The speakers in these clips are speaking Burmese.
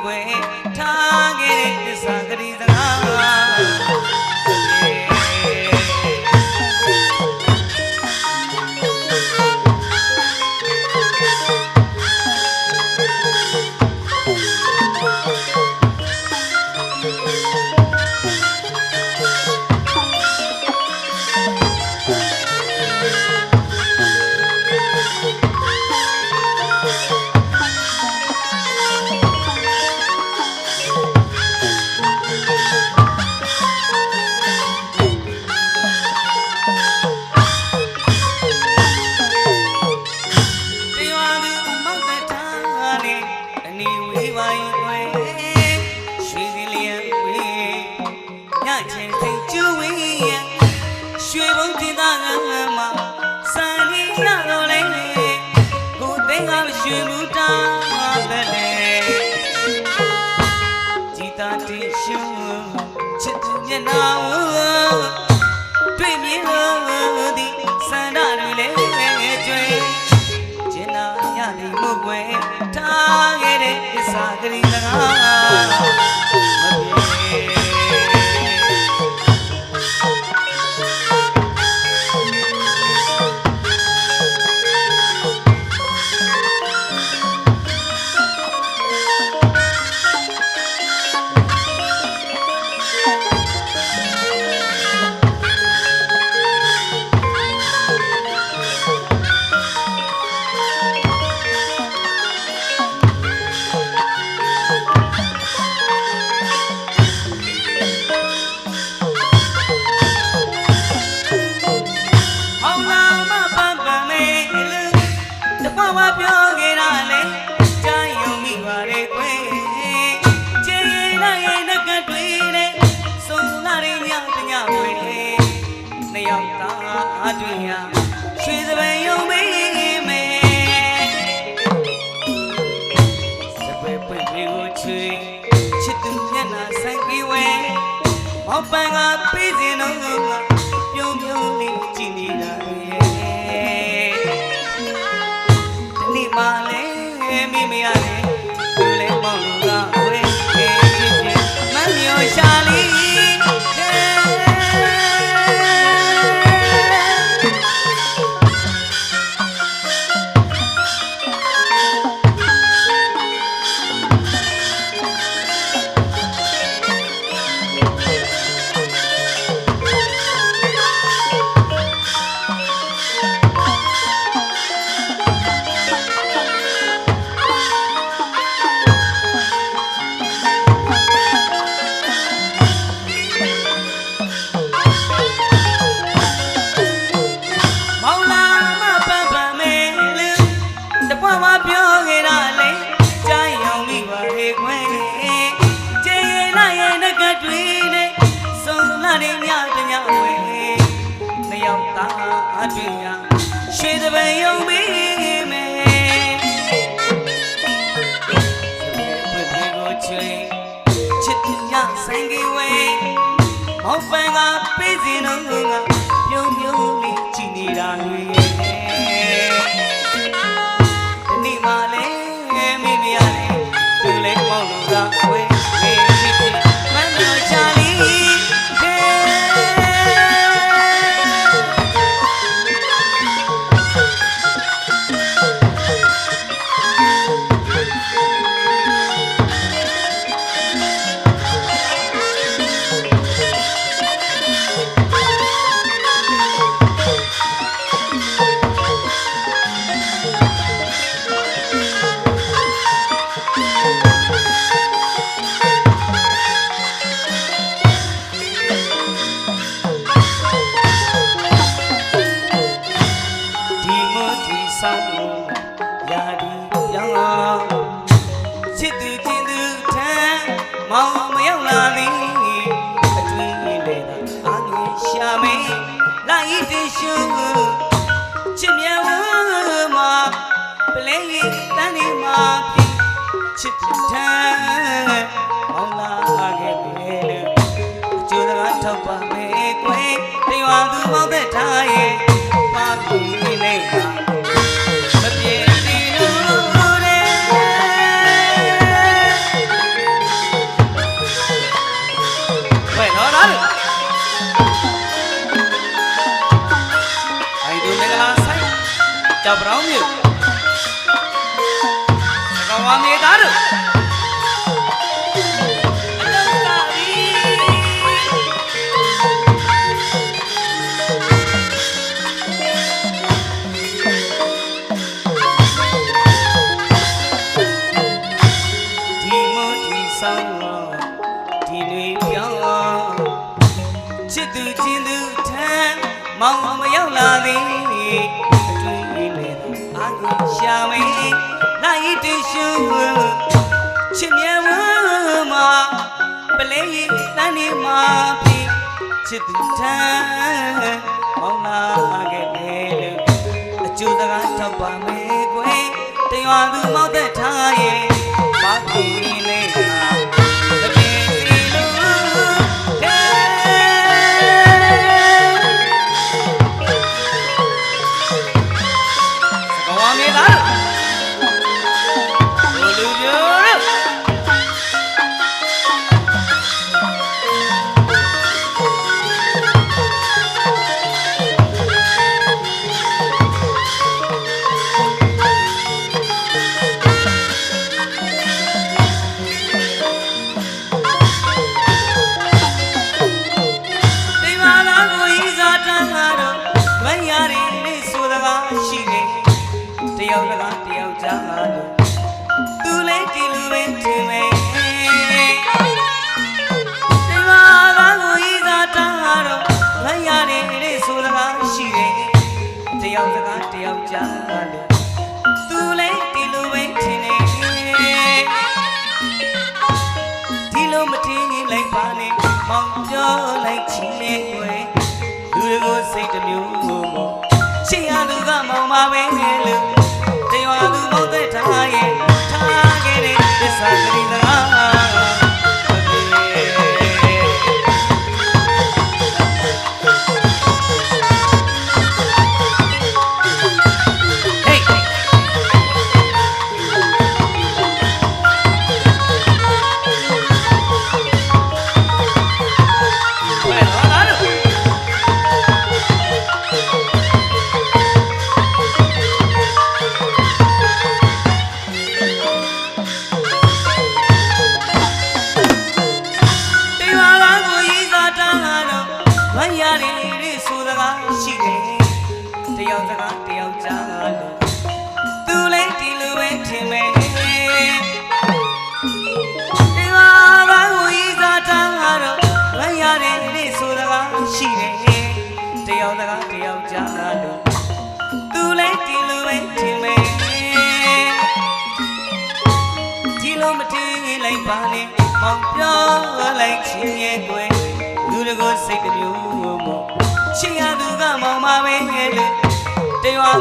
ခွဲထားခဲ့တဲ့သစ္စာ မောင်ပန်ကပေးစီတော့ငါပြုံးပြုံးလေးကြည်နေတာလေဒီနေ့မှလည်းမိမရလေသူလည်းမောင်လို့သာဝဲ မပဲထားရဲ့ပါကုန်နေလေ တိချစ်သူထံမောင်းလာခဲ့တယ်အကျိုးစကားထောက်ပါမယ်ကွယ်တရွာသူ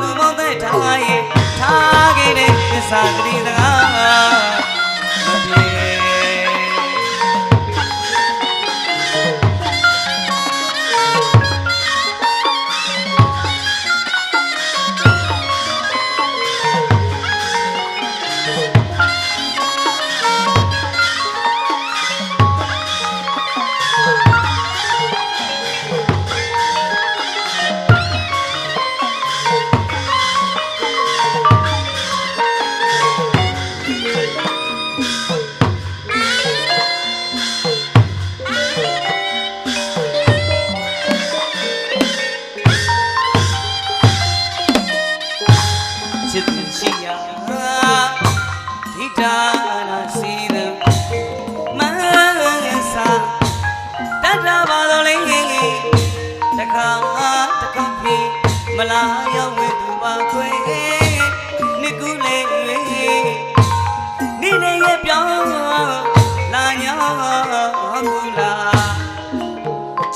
လူမောင်သက်ထားရဲ့ထားခဲ့တဲ့သစ္စာဂတိစကား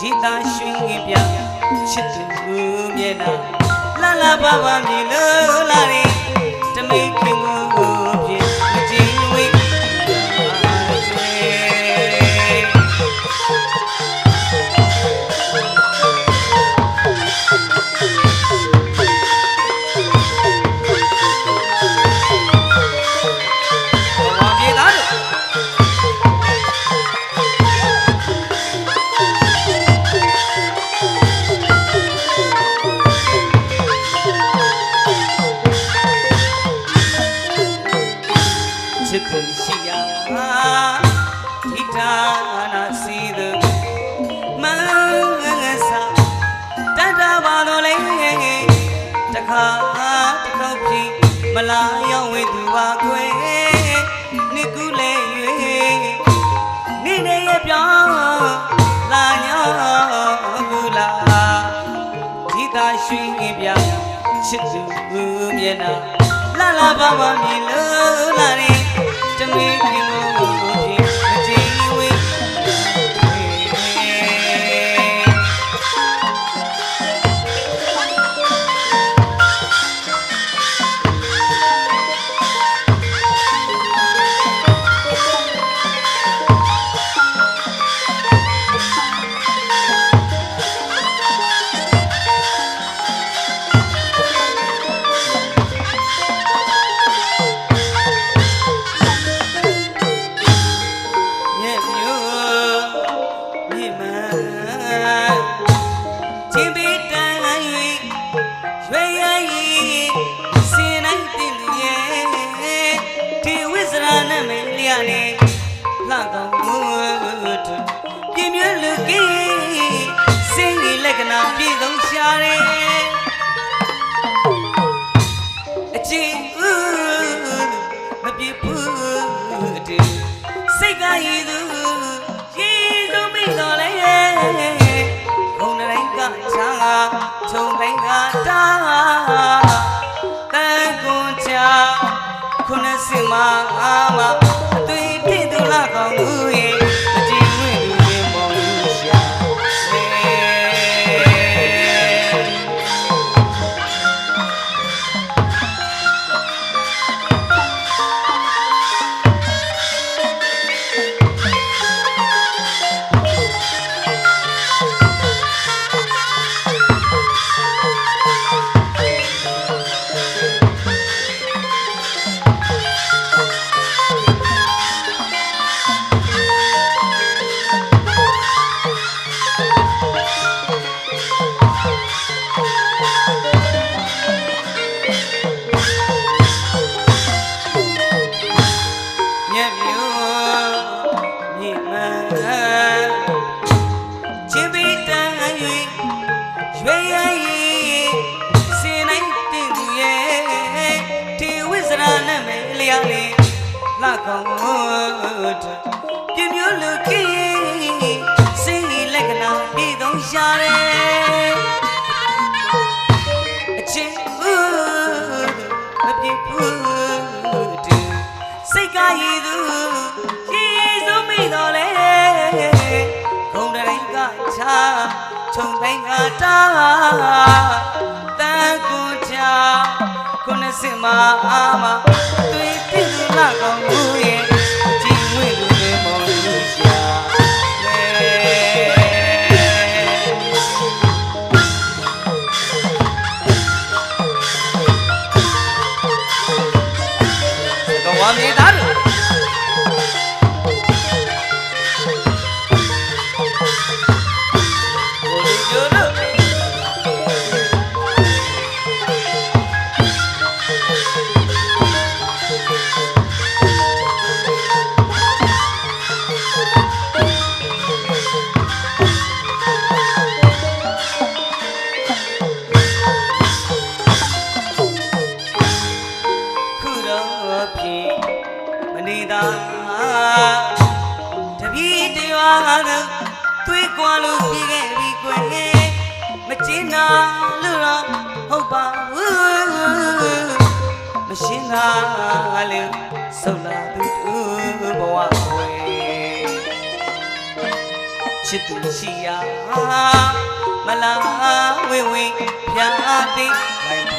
ဒေတာရွှင်ငင်ပြချစ်သူမျက်နှာလာလာပါပါမြည်လို့လာရင်တမိတ်ခင်ကို ချစ်သူရှိရာဒီတာနာစီသူမငငစာတတ်တာပါတော့လေတခါတစ်ခေါက်ပြီမလာရောက်ဝေသူပါခွေနိကူလေ၍နေနေရပြောင်းလာညောကူလာဒီသာရွှေငင်ပြချစ်သူမျက်နှာလာလာပါပါမြင်လို့လာ လျာနေလှကောင်းမှုထပြင်းမြလူကြီးစင်ကြီးလက္ခဏာပြည့်စုံရှာတယ် မပြေဘူးတူစိတ်ကရည်သူရည်စုံမိတော်လဲဘုံတိုင်းကချာခြုံတိုင်းကတာတန်ကွန်ချာခုနစင်မအာမတွေ့ပြည်သူလာကောင်း င်းတာလေဆုတ်လာသူတို့ဘဝကွယ်ချစ်သူရှိရာမလားဝေဝေဖြာသိလိုက်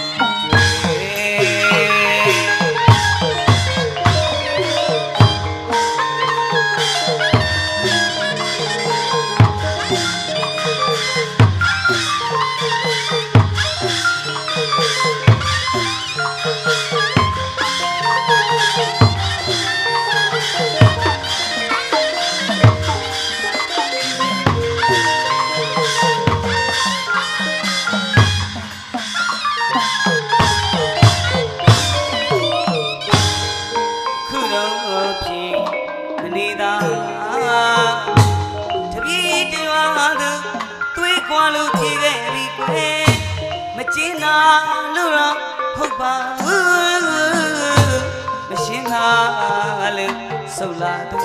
ဆုတ်လာသူ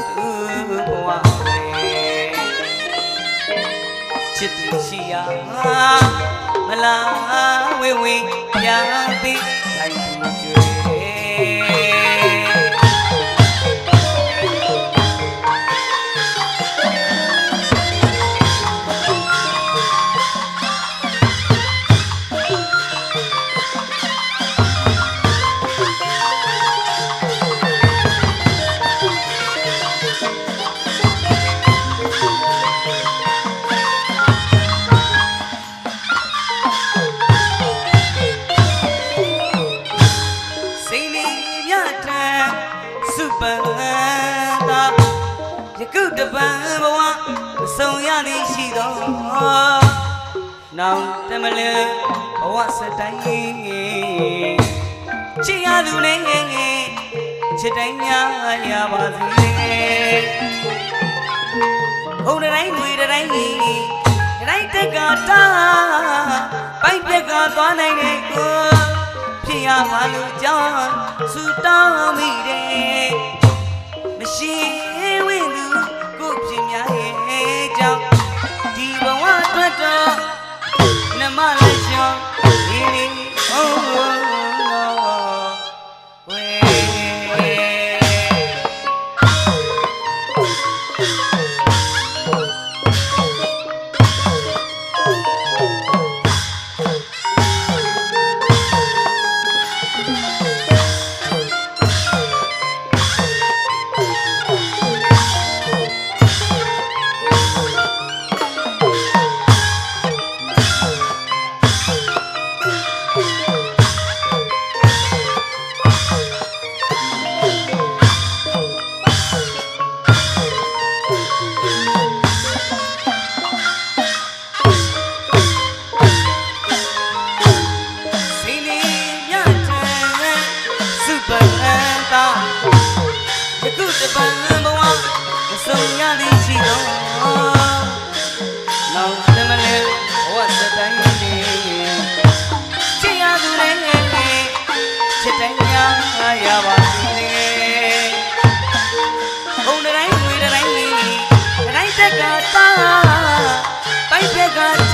ဘဝပဲချစ်သူရှိရာမလားဝေဝေပြန် ပန်သာယခုတပံဘဝမဆုံးရသည်ရှိသောနောင်တမလဘဝစတိုင်းချစ်ရသူနဲ့ချစ်တိုင်းများရပါစေဘုံတိုင်းတွေတိုင်းတိုင်းတက်ကတာပိုက်ပြက်ကသွားနိုင်တဲ့ကိုဖြစ် ရပါလို့ကြောင်းဆူတောင်းမိတယ်မရှိဝင်းသူကိုဖြစ်များ ဘုံတိုင်းငွေတိုင်းတိုင်းတက်ကတာပိုက်တက်က